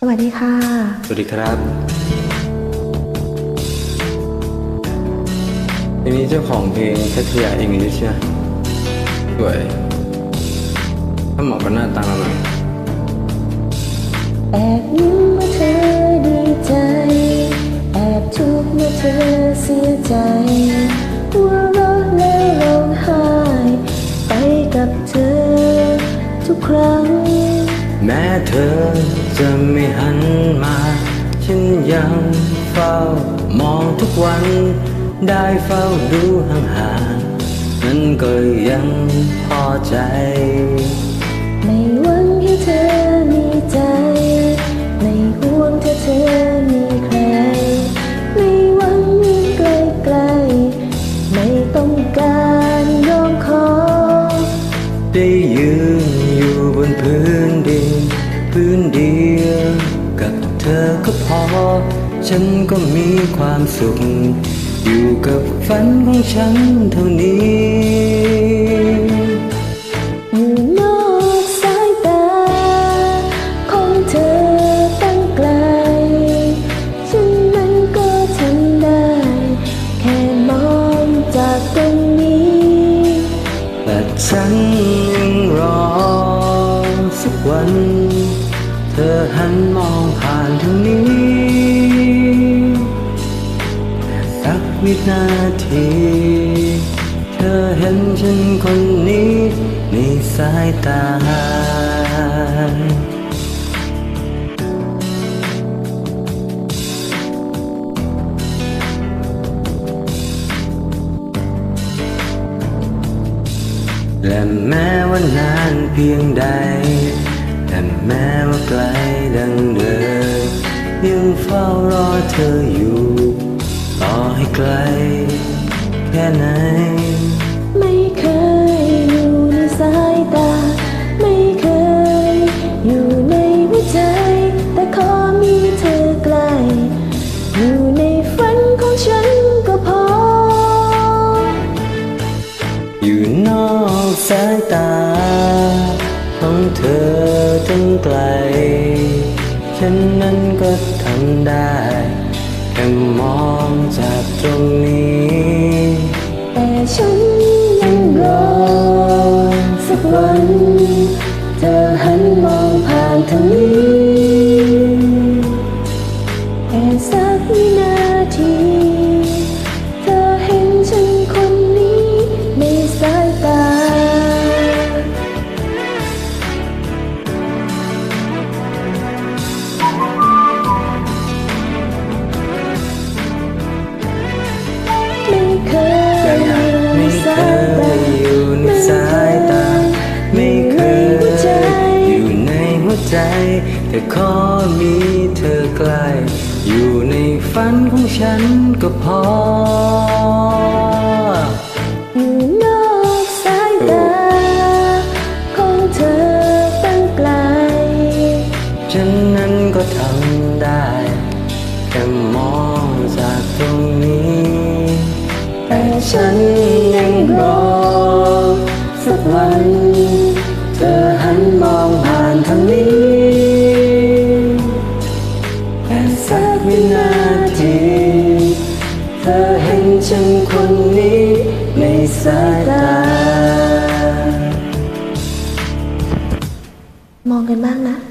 สวัสดีค่ะ สวัสดีครับเพลงนี้เจ้าของเพลงแคทริยาเองนี่ใช่ไหมสวย ถ้าเหมาะกับหน้าตาเราหน่อยแอบยิ้มเมื่อเธอดีใจ แอบทุกข์เมื่อเธอเสียใจ อจะไม่หันมา ฉันยังเฝ้ามองทุกวัน ได้เฝ้าดูห่างๆนั้นก็ยังพอใจ ไม่หวังให้เธอ พื้นเดียวกับเธอก็พอ ฉันก็มีความสุข อยู่กับฝันของฉันเท่านี้ หันมองผ่านทางนี้แค่สักวินาที เธอเห็นฉันคนนี้ในสายตา และแม้ว่านานเพียงใด แต่แม้ว่าไกล เฝ้ารอเธออยู่ ต่อให้ไกล แค่ไหน ไม่เคยอยู่ในสายตา ไม่เคยอยู่ในหัวใจ แต่ขอมีเธอใกล้ อยู่ในฝันของฉันก็พอ อยู่นอกสายตาของเธอตั้งไกล ฉันนั้นก็ทำได้แค่มองจากตรงนี้ แต่ฉันยังรอสักวัน เธอหันมองผ่านทางนี้ แต่ขอมีเธอใกล้อยู่ในฝันของฉันก็พออยู่นอกสายตาของเธอตั้งไกลฉันนั้นก็ทำได้ แค่มองจากตรงนี้ แต่ฉันยังรอสักวัน ในสายต